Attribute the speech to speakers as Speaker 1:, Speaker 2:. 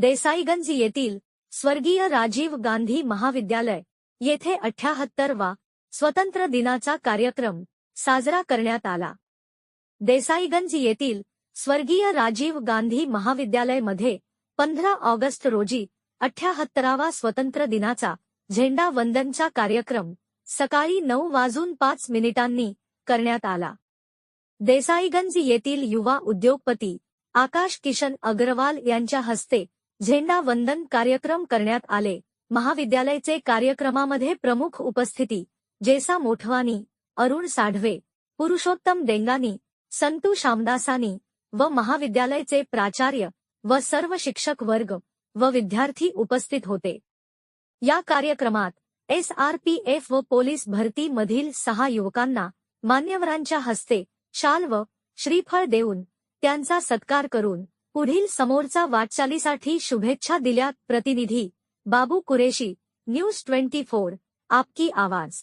Speaker 1: देसाईगंज येथील स्वर्गीय राजीव गांधी महाविद्यालय येथे अठ्याहत्तरवा स्वतंत्र दिनाचा कार्यक्रम साजरा करण्यात आला. देसाईगंज येथील स्वर्गीय राजीव गांधी महाविद्यालयमध्ये पंधरा ऑगस्ट रोजी अठ्याहत्तरावा स्वतंत्र दिनाचा झेंडा वंदनचा कार्यक्रम सकाळी नऊ वाजून पाच मिनिटांनी करण्यात आला. देसाईगंज येथील युवा उद्योगपती आकाश किशन अग्रवाल यांच्या हस्ते झेंडा वंदन कार्यक्रम करण्यात आले. महाविद्यालयाचे कार्यक्रमामध्ये प्रमुख उपस्थिती जेसा मोठवानी अरुण साढवे पुरुषोत्तम डेंगानी संतू शामदासानी व महाविद्यालयाचे प्राचार्य व सर्व शिक्षक वर्ग व विद्यार्थी उपस्थित होते. या कार्यक्रमात एसआरपीएफ व पोलीस भरती मधील सहा युवकांना मान्यवरांच्या हस्ते शाल व श्रीफळ देऊन त्यांचा सत्कार करून पुढील समोरचा वाटचालीसाठी शुभेच्छा दिल्या प्रतिनिधी Babu Qureshi news twenty four आपकी आवाज.